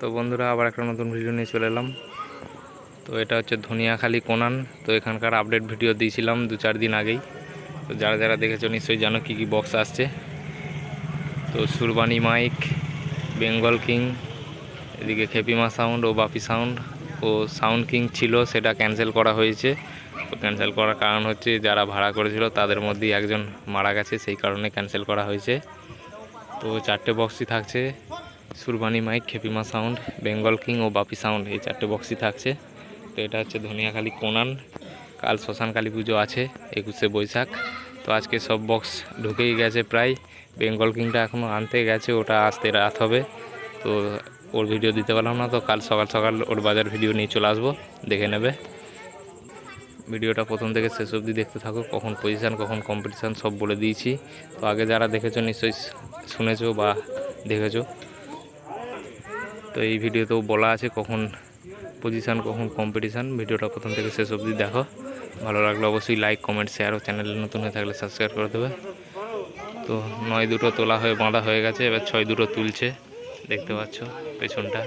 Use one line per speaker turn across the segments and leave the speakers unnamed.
তো বন্ধুরা, আবার একটা নতুন ভিডিও নিয়ে চলে এলাম। তো এটা হচ্ছে ধনিয়াখালি কোনান। তো এখানকার আপডেট ভিডিও দিয়েছিলাম দু চার দিন আগেই। তো যারা যারা দেখেছ, নিশ্চয়ই জানো কী কী বক্স আসছে। তো সুরবানি মাইক, বেঙ্গল কিং, এদিকে খেপিমা সাউন্ড ও বাপি সাউন্ড ও সাউন্ড কিং ছিল, সেটা ক্যান্সেল করা হয়েছে। তো ক্যান্সেল করার কারণ হচ্ছে, যারা ভাড়া করেছিল, তাদের মধ্যেই একজন মারা গেছে, সেই কারণে ক্যান্সেল করা হয়েছে। তো চারটে বক্সই থাকছে। Surbani mike Khepima sound Bengal king ও বাপি সাউন্ড এই চারটে বক্সই থাকছে। তো এটা হচ্ছে ধনিয়াখালি কোনান, কাল শ্মশান কালী পুজো আছে, একুশে বৈশাখ। তো আজকে সব বক্স ঢুকেই গেছে প্রায়। বেঙ্গল কিংটা এখনও আনতে গেছে, ওটা আসতে রাত হবে। তো ওর ভিডিও দিতে পারলাম না, তো কাল সকাল সকাল ওর বাজার ভিডিও নিয়ে চলে আসব, দেখে নেবে। ভিডিওটা প্রথম থেকে শেষ অবধি দেখতে থাকো, কখন পজিশান কখন কম্পিটিশান সব বলে দিয়েছি। তো আগে যারা দেখেছ, নিশ্চয়ই শুনেছো বা দেখেছ। তো এই ভিডিওতেও বলা আছে কখন পজিশান কখন কম্পিটিশান ভিডিওটা প্রথম থেকে শেষ অবধি দেখো। ভালো লাগলে অবশ্যই লাইক কমেন্ট শেয়ার ও চ্যানেলে নতুন হয়ে থাকলে সাবস্ক্রাইব করে দেবে। তো নয় দুটো তোলা হয়ে বাঁধা হয়ে গেছে এবার ছয় দুটো তুলছে। দেখতে পাচ্ছ পেছনটা।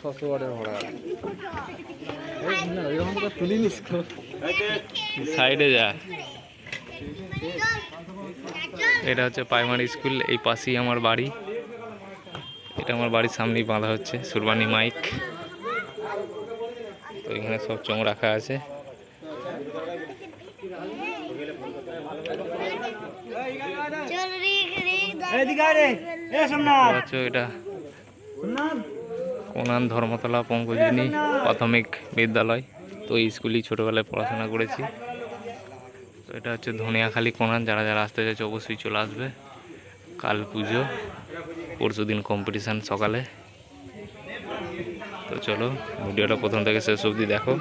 ছশো ভাড়া
সাইডে যা। এটা হচ্ছে প্রাইমারি স্কুল এই পাশেই আমার বাড়ি। এটা আমার বাড়ির সামনেই বাঁধা হচ্ছে, সুরবানি মাইক। তো এখানে সব চং রাখা আছে। এটা কোনান ধর্মতলা পঙ্কজিনী প্রাথমিক বিদ্যালয়। তো এই স্কুলেই ছোটোবেলায় পড়াশোনা করেছি। এটা হচ্ছে ধনিয়াখালি কোনান, যারা যারা আসতে চাইছে অবশ্যই চলে আসবে। কাল পুজো, পরশু দিন কম্পিটিশান সকালে। তো চলো, ভিডিওটা প্রথম থেকে শেষ অবধি দেখো।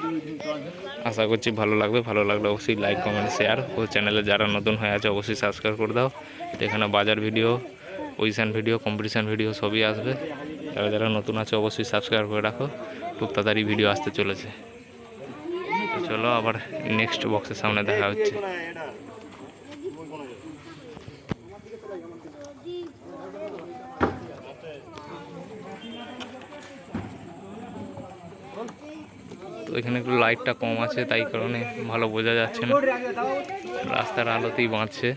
আশা করছি ভালো লাগবে, ভালো লাগলে অবশ্যই লাইক কমেন্ট শেয়ার ও চ্যানেলে যারা নতুন হয়ে আছে, অবশ্যই সাবস্ক্রাইব করে দাও। এখানে বাজার video position video competition video সবই আসবে। যারা যারা নতুন আছে, অবশ্যই সাবস্ক্রাইব করে রাখো। খুব তাড়াতাড়ি ভিডিও আসতে চলেছে। চলো আবার নেক্সট বক্সের সামনে দেখা হচ্ছে। তো এখানে একটু লাইটটা কম আছে, তাই কারণে ভালো বোঝা যাচ্ছে না। রাস্তার আলোতেই বাঁচছে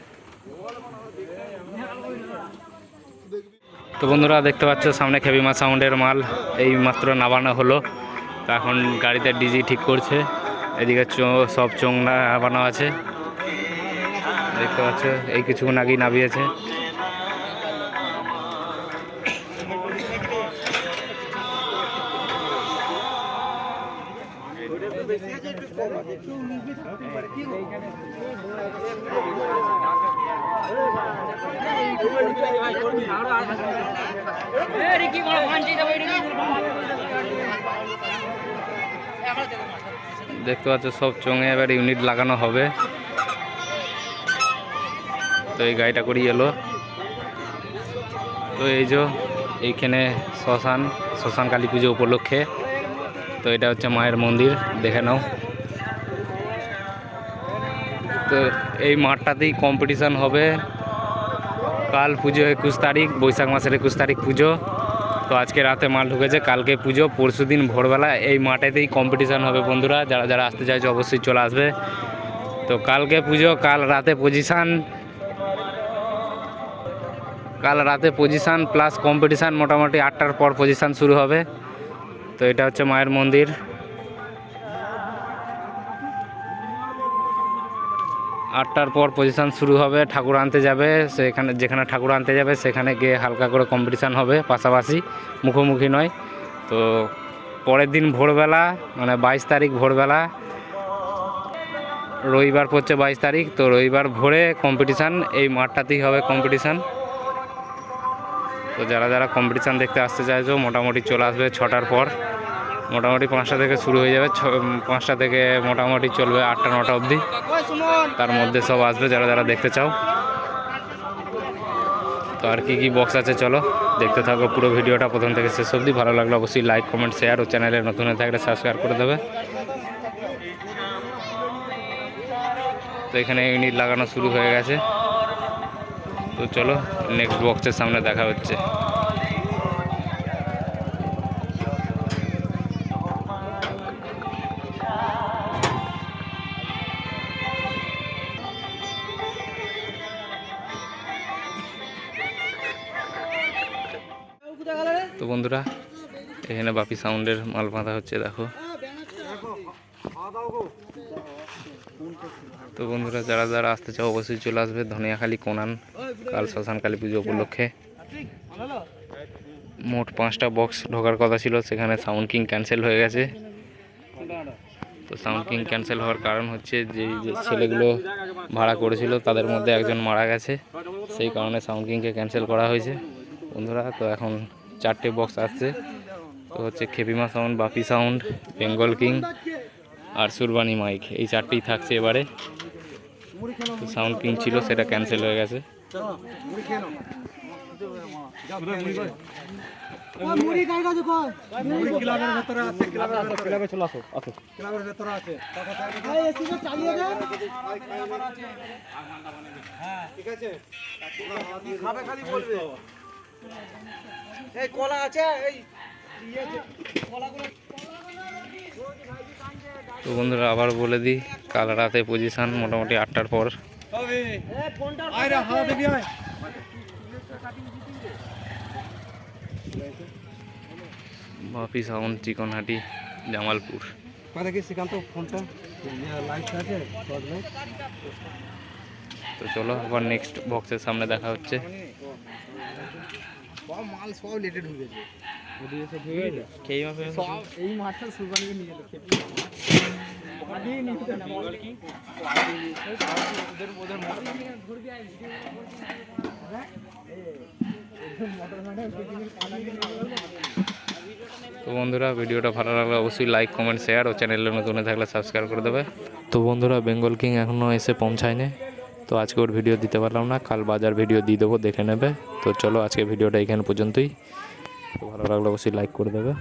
তো বন্ধুরা, দেখতে পাচ্ছ সামনে খেবিমা সাউন্ডের মাল। এই মাত্র নামানো হলো। এখন গাড়িতে ডিজি ঠিক করছে। এদিকে সব চোং নামানো আছে। দেখতে পাচ্ছ এই কিছুক্ষণ আগেই নামিয়েছে। দেখতে পাচ্ছ, সব চঙে এবার ইউনিট লাগানো হবে। তো এই গাড়িটা করেই এলো। তো এই যে, এইখানে শ্মশান শ্মশান কালী পুজো উপলক্ষে। তো এটা হচ্ছে মায়ের মন্দির, দেখে নাও। তো এই মাঠটাতেই কম্পিটিশান হবে। কাল পুজো একুশ তারিখ, বৈশাখ মাসের একুশ তারিখ পুজো। তো আজকে রাতে মাল ঢুকেছে, কালকে পুজো, পরশু দিন ভোরবেলা। এই মাঠেতেই কম্পিটিশান হবে বন্ধুরা, যারা যারা আসতে চাইছে অবশ্যই চলে আসবে। তো কালকে পুজো, কাল রাতে পজিশান কাল রাতে পজিশান প্লাস কম্পিটিশান মোটামুটি আটটার পর পজিশান শুরু হবে। তো এটা হচ্ছে মায়ের মন্দির। আটটার পর পজিশান শুরু হবে, ঠাকুর আনতে যাবে, সেখানে, যেখানে ঠাকুর আনতে যাবে, সেখানে গিয়ে হালকা করে কম্পিটিশান হবে, পাশাপাশি মুখোমুখি নয়। তো পরের দিন ভোরবেলা মানে বাইশ তারিখ ভোরবেলা, রবিবার পড়ছে বাইশ তারিখ, তো রবিবার ভোরে কম্পিটিশান এই মাঠটাতেই হবে কম্পিটিশান তো যারা যারা কম্পিটিশান দেখতে আসতে চাইছো, মোটামুটি চলে আসবে ছটার পর। মোটামুটি পাঁচটা থেকে শুরু হয়ে যাবে পাঁচটা থেকে মোটামুটি চলবে আটটা, নটা অবধি। তার মধ্যে সব আসবে, যারা যারা দেখতে চাও। তো আর কী কী বক্স আছে চলো, দেখতে থাকো পুরো ভিডিওটা প্রথম থেকে শেষ অবধি। ভালো লাগলে অবশ্যই লাইক কমেন্ট শেয়ার ও চ্যানেলে নতুন হয়ে থাকলে সাবস্ক্রাইব করে দেবে। তো এখানে ইউনিট লাগানো শুরু হয়ে গেছে। তো চলো নেক্সট বক্সের সামনে দেখা হচ্ছে। তো বন্ধুরা, এখানে বাপি সাউন্ডের মাল বাঁধা হচ্ছে, দেখো। তো বন্ধুরা, যারা যারা আসতে চাও, অবশ্যই চলে আসবে ধনিয়াখালী, কোনান, কাল শ্মশান কালী পুজো উপলক্ষে। মোট পাঁচটা বক্স ঢোকার কথা ছিল, সেখানে সাউন্ড কিং ক্যান্সেল হয়ে গেছে। তো সাউন্ড কিং ক্যান্সেল হওয়ার কারণ হচ্ছে যে ছেলেগুলো ভাড়া করেছিল, তাদের মধ্যে একজন মারা গেছে। সেই কারণে সাউন্ড কিংকে ক্যান্সেল করা হয়েছে। বন্ধুরা, তো এখন চারটে বক্স আসছে তো হচ্ছে Khepima sound Bapi sound Bengal king আর সুরবানি মাইক এই চারটেই থাকছে এবারে। সাউন্ড কিং ছিল, সেটা ক্যান্সেল হয়ে গেছে।
আছে ঠিক আছে। এই কলা আছে এই
তো বন্ধুরা আবার বলে দিই কাল রাতে পজিশন মোটামুটি আটটার পর। বাপি সাউন্ড চিকনহাটি জামালপুর।
কোথা কি শ্রীকান্ত ফোনটা? লাইট আছে শর্ট লাইট
তো চলো আবার নেক্সট বক্সের সামনে দেখা হচ্ছে।
মাল সব লেটে ঢুকেছে এই মাঠটা সুরবানিকে নিয়ে
তো বন্ধুরা ভিডিওটা ভালো লাগলে অবশ্যই লাইক কমেন্ট শেয়ার ও চ্যানেলে নতুন থাকলে সাবস্ক্রাইব করে দেবে। তো বন্ধুরা বেঙ্গল কিং এখনও এসে পৌঁছায়নি। তো আজকে ওর ভিডিও দিতে পারলাম না। কাল বাজার ভিডিও দিয়ে দেবো, দেখে নেবে। তো চলো আজকে ভিডিওটা এখানে পর্যন্তই। ভালো লাগলে অবশ্যই লাইক করে দেবে।